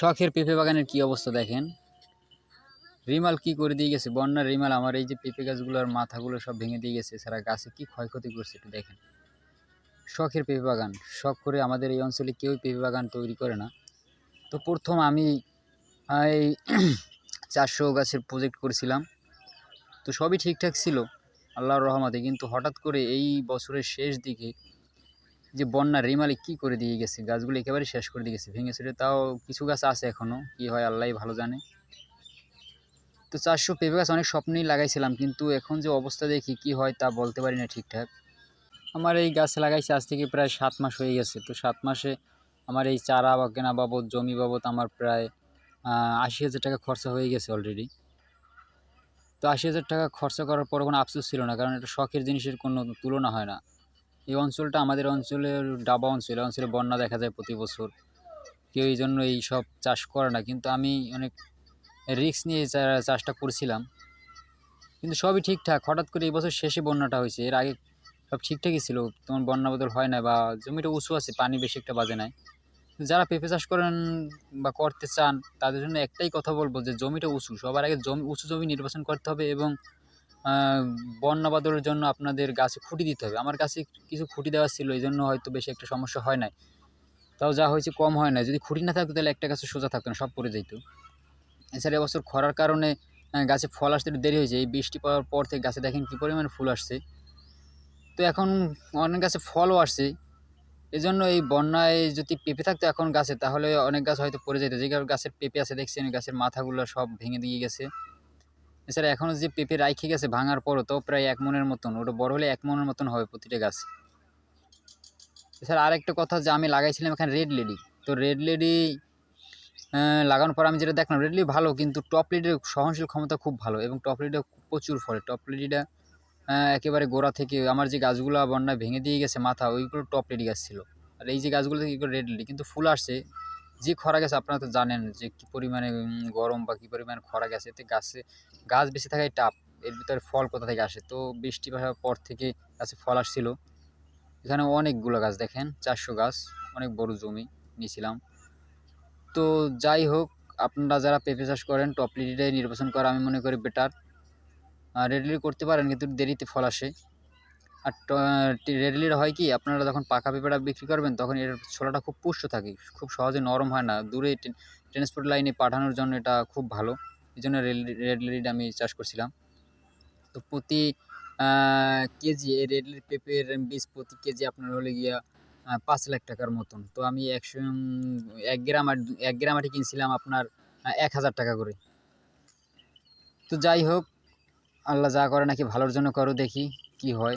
শখের পেঁপে বাগানের কি অবস্থা দেখেন? রিমাল কি করে দিয়ে গেছে? বন্যার রিমাল আমার এই যে পেঁপে গাছগুলোর মাথাগুলো সব ভেঙে দিয়ে গেছে, এছাড়া গাছে কি ক্ষয়ক্ষতি করছে একটু দেখেন। শখের পেঁপে বাগান, শখ করে আমাদের এই অঞ্চলে কেউই পেঁপে বাগান তৈরি করে না। তো প্রথম আমি এই চারশো গাছের প্রজেক্ট করেছিলাম। তো সবই ঠিকঠাক ছিল, আল্লাহর রহমতে, কিন্তু হঠাৎ করে এই বছরের শেষ দিকে যে বন্যা রিমালে কি করে দিয়ে গেছে? গাছগুলো একেবারে শেষ করে দিয়ে গেছে, ভেঙে ছেড়ে তাও কিছু গাছ আছে এখনও কি হয় আল্লাহ ভালো জানে। তো চারশো পেঁপে গাছ অনেক স্বপ্নেই লাগাইছিলাম, কিন্তু এখন যে অবস্থা দেখি কি হয় তা বলতে পারি না ঠিকঠাক। আমার এই গাছ লাগাইছি আজ থেকে প্রায় সাত মাস হয়ে গেছে। তো সাত মাসে আমার এই চারা বা কেনা বাবদ, জমি বাবদ আমার প্রায় আশি হাজার টাকা খরচা হয়ে গেছে অলরেডি তো আশি হাজার টাকা খরচা করার পর কোনো আফসোস ছিল না, কারণ এটা শখের জিনিসের কোনো তুলনা হয় না। এই অঞ্চলটা আমাদের অঞ্চলের ডাবা অঞ্চল অঞ্চলে বন্যা দেখা যায় প্রতি বছর। কেউ এই জন্য এই সব চাষ করে না, কিন্তু আমি অনেক রিস্ক নিয়ে চাষটা করছিলাম। কিন্তু সবই ঠিকঠাক। হঠাৎ করে এই বছর শেষে বন্যাটা হয়েছে। এর আগে সব ঠিকঠাকই ছিল। তোমার বন্যা বদল হয় না বা জমিটা উঁচু আছে, পানি বেশি একটা বাজে নাই। যারা পেঁপে চাষ করেন বা করতে চান, তাদের জন্য একটাই কথা বলব যে, জমিটা উঁচু। সবার আগে জমি, উঁচু জমি নির্বাচন করতে হবে এবং বন্যা বাদলের জন্য আপনাদের গাছে খুঁটি দিতে হবে। আমার গাছে কিছু খুঁটি দেওয়া ছিল, এই জন্য হয়তো বেশি একটা সমস্যা হয় নাই। তাও যা হয়েছে কম হয় না যদি খুঁটি না থাকতো তাহলে একটা গাছে সোজা থাকতো না, সব পড়ে যেত এছাড়া এবছর খরার কারণে গাছে ফল আসতে দেরি হয়েছে। এই বৃষ্টি পড়ার পর থেকে গাছে দেখেন কী পরিমাণে ফুল আসছে। তো এখন অনেক গাছে ফলও আসছে। এই জন্য এই বন্যায় যদি পেঁপে থাকতো এখন গাছে, তাহলে অনেক গাছ হয়তো পড়ে যেত যে গাছের পেঁপে আছে, দেখছেন গাছের মাথাগুলো সব ভেঙে দিয়ে গেছে। এছাড়া এখনও যে পেঁপে রাইখে গেছে ভাঙার পরও তো প্রায় এক মনের মতন, ওটা বড় হলে এক মনের মতন হবে প্রতিটা গাছ। এছাড়া আরেকটা কথা যে আমি লাগাইছিলাম এখানে রেড লেডি তো রেড লেডি লাগানোর পর আমি যেটা দেখলাম রেড লেডি ভালো, কিন্তু টপ লিডের সহনশীল ক্ষমতা খুব ভালো এবং টপ লিডে প্রচুর ফলে। টপ লিডিটা একেবারে গোড়া থেকে আমার যে গাছগুলো বন্যায় ভেঙে দিয়ে গেছে মাথা, ওইগুলো টপ লেডি গাছ ছিল। আর এই যে গাছগুলো থেকে রেড লেডি কিন্তু ফুল আসছে যে খরা গেছে, আপনারা তো জানেন যে কী পরিমাণে গরম বা কী পরিমাণে খরা গেছে। এতে গাছে, গাছ বেশি থাকায় টাপ এর ভিতরে ফল কোথা থেকে আসে? তো বৃষ্টি হওয়ার পর থেকে গাছে ফল আসছিল। এখানে অনেকগুলো গাছ দেখেন, চারশো গাছ, অনেক বড় জমি নিয়েছিলাম। তো যাই হোক, আপনারা যারা পেঁপে চাষ করেন টপ লিডিটাই নির্বাচন করা আমি মনে করি বেটার রেডলি করতে পারেন, কিন্তু দেরিতে ফল আসে। আর রেডলির হয় কি, আপনারা যখন পাকা পেঁপেটা বিক্রি করবেন, তখন এর ছোলাটা খুব পুষ্ট থাকে, খুব সহজে নরম হয় না। দূরে ট্রান্সপোর্ট লাইনে পাঠানোর জন্য এটা খুব ভালো। এই জন্য রেড লিড আমি চাষ করছিলাম। তো প্রতি কেজি, এই রেড লিড পেঁপের বীজ প্রতি কেজি আপনার হলে গিয়া পাঁচ লাখ টাকার মতন। তো আমি একশো এক গ্রাম এক গ্রাম আটি কিনছিলাম আপনার এক হাজার টাকা করে। তো যাই হোক, আল্লাহ যা করে নাকি ভালোর জন্য করো দেখি কি হয়।